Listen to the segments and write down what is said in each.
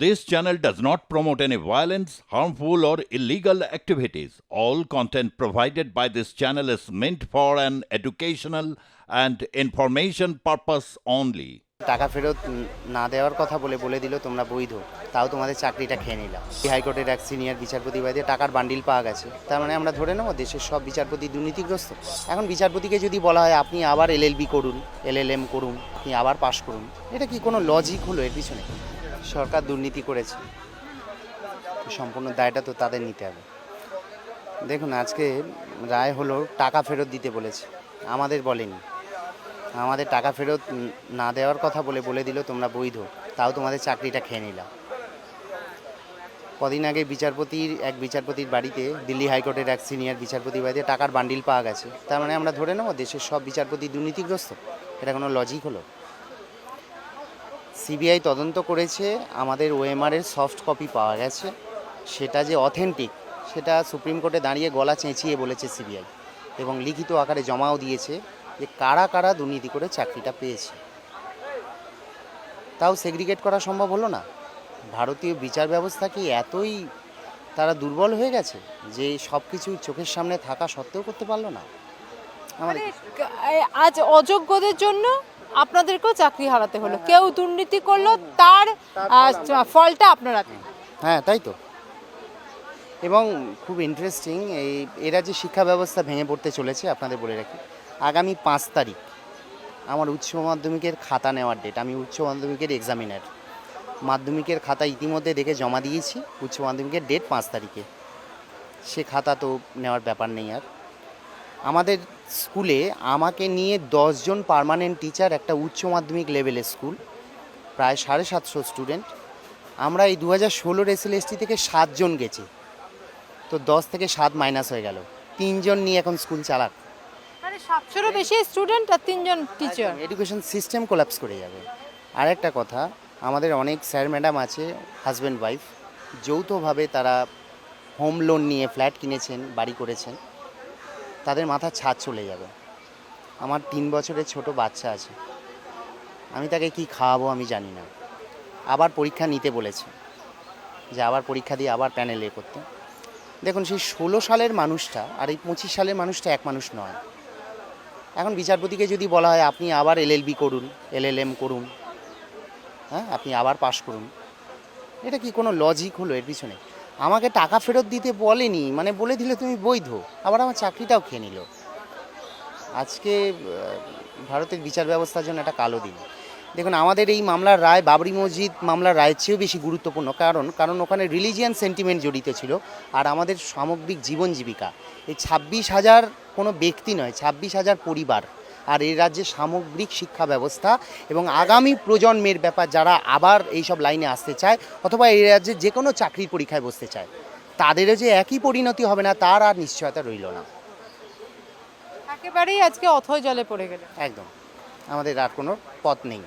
This channel does not promote any violence, harmful, or illegal activities. All content provided by this channel is meant for an educational and information purpose only. টাকা ফেরত না দেওয়ার কথা বলে বলে দিল তোমরা বৈধ। তাও তোমাদের চাকরিটা খেয়ে নিলাম হাইকোর্টের এক সিনিয়র বিচারপতি বাদে টাকার বান্ডিল পাওয়া গেছে। তার মানে আমরা ধরে নেব দেশের সব বিচারপতি দুর্নীতিগ্রস্ত। এখন বিচারপতিকে যদি বলা হয় আপনি আবার এলএলবি করুন এলএলএম করুন আপনি আবার পাশ করুন এটা কি কোনো লজিক হলো? এর পিছনে সরকার দুর্নীতি করেছে। সম্পূর্ণ দায়টা তো তাদের নিতে হবে। দেখুন, আজকে রায় হলো টাকা ফেরত দিতে বলেছে। আমাদের বলেনি। আমাদের টাকা ফেরত না দেওয়ার কথা বলে বলে দিল, তোমরা বৈধ। তাও তোমাদের চাকরিটা খেয়ে নিলাম। কদিন আগে বিচারপতির, এক বিচারপতির বাড়িতে, দিল্লি হাইকোর্টের এক সিনিয়র বিচারপতি বাড়িতে টাকার বান্ডিল পাওয়া গেছে। তার মানে আমরা ধরে নেব, দেশের সব বিচারপতি দুর্নীতিগ্রস্ত। এটা কোনো লজিক হলো? সিবিআই তদন্ত করেছে, আমাদের ওএমআরের সফট কপি পাওয়া গেছে। সেটা যে অথেন্টিক সেটা সুপ্রিম কোর্টে দাঁড়িয়ে গলা চেঁচিয়ে বলেছে সিবিআই। এবং লিখিত আকারে জমাও দিয়েছে যে কারা কারা দুর্নীতি করে চাকরিটা পেয়েছে। তাও সেগ্রিগেট করা সম্ভব হলো না। ভারতীয় বিচার ব্যবস্থা কি এতই তারা দুর্বল হয়ে গেছে যে সব কিছু চোখের সামনে থাকা সত্ত্বেও করতে পারল না? আমাদের মানে আজ অযোগ্যদের জন্য আপনাদেরকেও চাকরি হারাতে হলো। কেউ দুর্নীতি করল, তার ফলটা আপনারা হ্যাঁ তাই তো। এবং খুব ইন্টারেস্টিং এই, এরা যে শিক্ষা ব্যবস্থা ভেঙে পড়তে চলেছে, আপনাদের বলে রাখি, আগামী পাঁচ তারিখ আমার উচ্চ মাধ্যমিকের খাতা নেওয়ার ডেট আমি উচ্চ মাধ্যমিকের এক্সামিনার মাধ্যমিকের খাতা ইতিমধ্যে দেখে জমা দিয়েছি, উচ্চ মাধ্যমিকের ডেট পাঁচ তারিখে। সে খাতা তো নেওয়ার ব্যাপার নেই আর। আমাদের স্কুলে আমাকে নিয়ে দশজন পার্মানেন্ট টিচার একটা উচ্চ মাধ্যমিক লেভেলের স্কুল প্রায় সাড়ে সাতশো স্টুডেন্ট আমরা এই দু হাজার ষোলোর এসএলএসটি থেকে সাতজন গেছি। তো দশ থেকে সাত মাইনাস হয়ে গেল। তিনজন নিয়ে এখন স্কুল চালাক মানে সাতশোরও বেশি স্টুডেন্ট আর তিনজন টিচার এডুকেশন সিস্টেম কোলাপস করে যাবে। আর একটা কথা আমাদের অনেক স্যার ম্যাডাম আছে হাজব্যান্ড ওয়াইফ যৌথভাবে তারা হোম লোন নিয়ে ফ্ল্যাট কিনেছেন বাড়ি করেছেন। তাদের মাথার ছাদ চলে যাবে। আমার তিন বছরের ছোট বাচ্চা আছে। আমি তাকে কি খাওয়াবো আমি জানি না। আবার পরীক্ষা নিতে বলেছে। যে আবার পরীক্ষা দিয়ে আবার প্যানেলে করতে। দেখুন, সেই ষোলো সালের মানুষটা আর এই পঁচিশ সালের মানুষটা এক মানুষ নয়। এখন বিচারপতিকে যদি বলা হয়, আপনি আবার এলএলবি করুন এলএলএম করুন হ্যাঁ আপনি আবার পাশ করুন। এটা কি কোনো লজিক হলো? এর পিছনে আমাকে টাকা ফেরত দিতে বলেনি মানে বলে দিলে তুমি বৈধ। আবার আমার চাকরিটাও খেয়ে নিল। আজকে ভারতের বিচার ব্যবস্থার জন্য একটা কালো দিন। দেখুন, আমাদের এই মামলার রায়, বাবরি মসজিদ মামলার রায়ের চেয়েও বেশি গুরুত্বপূর্ণ। কারণ কারণ ওখানে রিলিজিয়ান সেন্টিমেন্ট জড়িত ছিল, আর আমাদের সামগ্রিক জীবন জীবিকা। এই ছাব্বিশ হাজার কোনো ব্যক্তি নয়, ছাব্বিশ হাজার পরিবার আর এই রাজ্যে সামগ্রিক শিক্ষা ব্যবস্থা এবং আগামী প্রজন্মের ব্যাপার যারা আবার এইসব লাইনে আসতে চায় অথবা এই রাজ্যে যে কোনো চাকরির পরীক্ষায় বসতে চায় তাদেরও যে একই পরিণতি হবে না তার আর নিশ্চয়তা রইল না। একেবারেই আজকে অথয় জলে পড়ে গেলেন। একদম। আমাদের আর কোনো পথ নেই।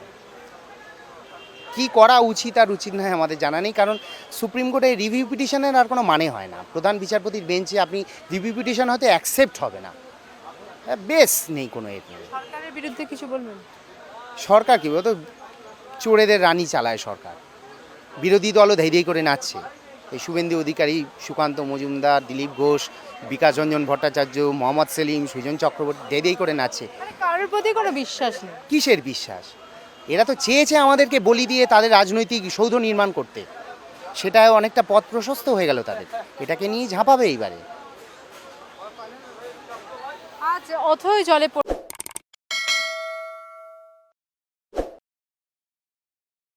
কি করা উচিত আর উচিত নয় আমাদের জানা নেই কারণ সুপ্রিম কোর্টে রিভিউ পিটিশনের আর কোনো মানে হয় না। প্রধান বিচারপতির বেঞ্চে আপনি রিভিউ পিটিশন হয়তো অ্যাকসেপ্ট হবে না। বেশ নেই কোনো নেই। সরকারের বিরুদ্ধে কিছু বলবেন? সরকার কি? বলতো চোরেদের রানী চালায় সরকার। বিরোধী দলও ধৈর্য করে নাচছে। এই শুভেন্দু অধিকারী সুকান্ত মজুমদার দিলীপ ঘোষ বিকাশ রঞ্জন ভট্টাচার্য মোহাম্মদ সেলিম সুজন চক্রবর্তী ধৈর্য করে নাচছে। কারোর প্রতি কোনো বিশ্বাস নেই। কিসের বিশ্বাস? এরা তো চেয়েছে আমাদেরকে বলি দিয়ে তাদের রাজনৈতিক সৌধ নির্মাণ করতে। সেটা অনেকটা পথ প্রশস্ত হয়ে গেল তাদের। এটাকে নিয়ে ঝাঁপাবে এইবারে। আজ অথই জলে পড়ে